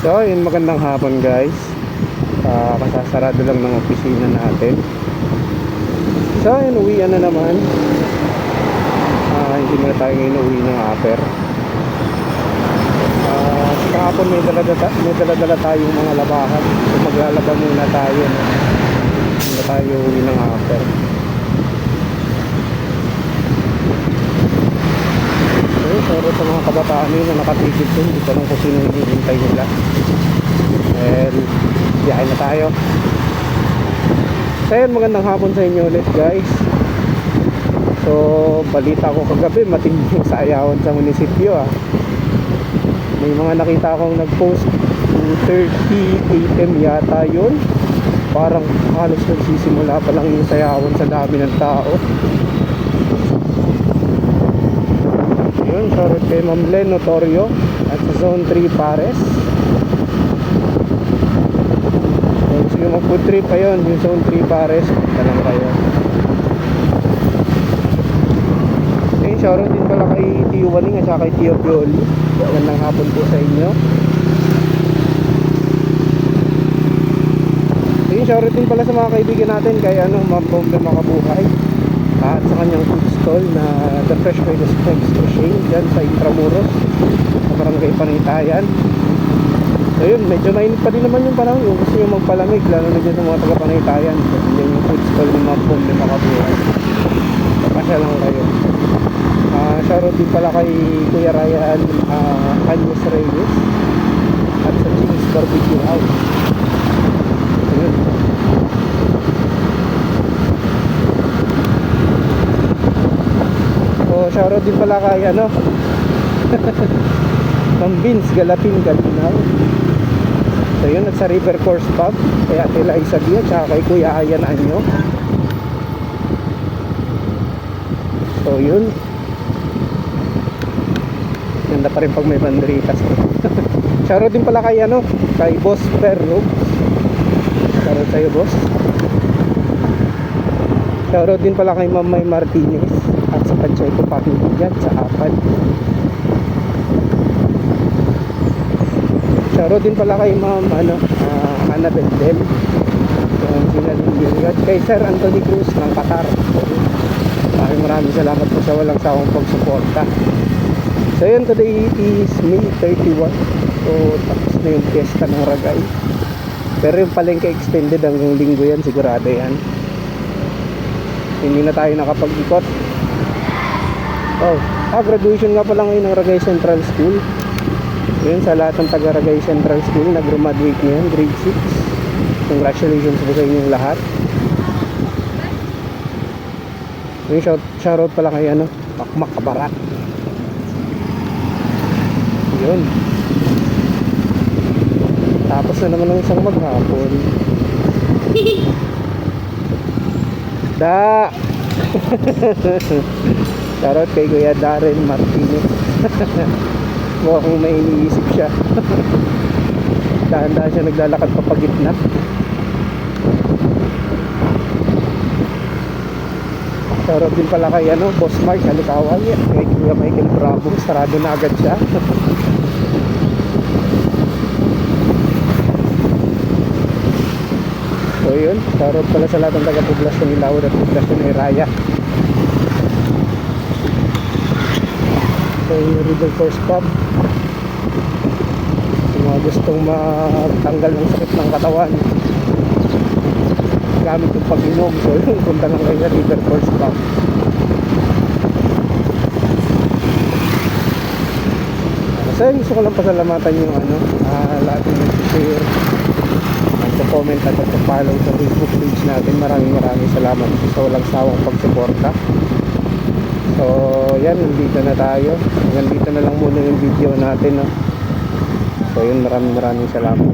So, yun magandang hapon guys. Ah, kasasarado lang ng opisina natin. So, yun, uwian na naman. Ah, hindi na tayo ngayon uwi ng upper. Ah, kahapon may dala-dala, may dala-dala tayong mga labahan. So, maglalaba muna tayo. No? Hindi na tayo uwi ng upper. Pero sa mga kabataan yun na nakatigil dun, hindi ko lang kung sino hinihintay nila. And, biyahe na tayo. So, magandang hapon sa inyo ulit, guys. So, balita ko kagabi, matinding sayawan sa munisipyo, ah. May mga nakita akong nag-post 2.30 AM yata yun. Parang halos nagsisimula pa lang yung sayawan sa dami ng tao. Shoutout kay Ma'am Len Notorio at sa Zone 3 Pares. So, nyo mag-food trip pa yun, yung Zone 3 Pares, punta lang kayo. Ayun, shoutout din pala kay Tio Waning at saka kay Tio Pioli. Magandang hapon po sa inyo. Ayun, shoutout din pala sa mga kaibigan natin kay ano, Ma'am Bombe Makabuhay at sa kanyang food stall na The Fresh by the Strength Machine dyan sa Intramuros sa Barangay Panaytayan so yun medyo mainit pa din naman yung panahon. Yung gusto nyo magpalamig lalo na dyan sa mga taga Panaytayan kasi dyan yung food stall ni Ma'am Bombe Makabuhay kapasya lang kayo. Uh, shoutout din pala kay Kuya Ryan uh, Anyos Reyes at sa Ching's Barbecue House so yun So, shoutout din pala kay ano Ma'am Vince Galapin Galinaw. So yun, at sa River Course Pub Kaya kila Isabia, tsaka kay Kuya Ayan Anyo. So yun. Ganda pa rin pag may banderitas Shoutout din pala kay ano Kay Boss Perro. Shoutout sa'yo boss. Shoutout din pala kay Ma'am May Martinez at sa Pacheco family dyan sa Apad. Shoutout din pala kay Ma'am ano, uh, Ana Bendel. Yung at kay Sir Anthony Cruz ng Qatar. Maraming maraming salamat po sa walang sawang pagsuporta. So yun, today is May 31. So tapos na yung fiesta ng Ragay. Pero yung palengke extended hanggang linggo yan, sigurado yan hindi na tayo nakapag-ikot oh, ah, graduation nga pala ngayon ng Ragay Central School. Yun sa lahat ng taga Ragay Central School nag-graduate ngayon grade 6 congratulations po sa inyong lahat. Yun shout, shoutout pala kay ano Makmak Kabarat yun. Tapos na naman ng isang maghapon. Da! Shoutout kay Kuya Darren Martinez. Mukhang may iniisip siya. Dahan-dahan siya naglalakad papagitna. Shoutout din pala kay ano, Boss Mark Alikawal. Kay Kuya Michael Bravo. Sarado na agad siya. So yun, shoutout pala sa lahat ng taga-poblasyon ni Lawad at poblasyon ni Yung River Course Pub. Yung mga gustong magtanggal ng sakit ng katawan. Gamit yung pag-inom. So yun, punta lang kayo sa River Course Pub. So yun, gusto ko lang pasalamatan yung ano, uh, lahat ng nag-share comment at follow sa Facebook page natin. Maraming maraming salamat sa walang sawang pagsuporta. So, yan, nandito na tayo. Hanggang dito na lang muna yung video natin. No? So, yun, maraming maraming salamat.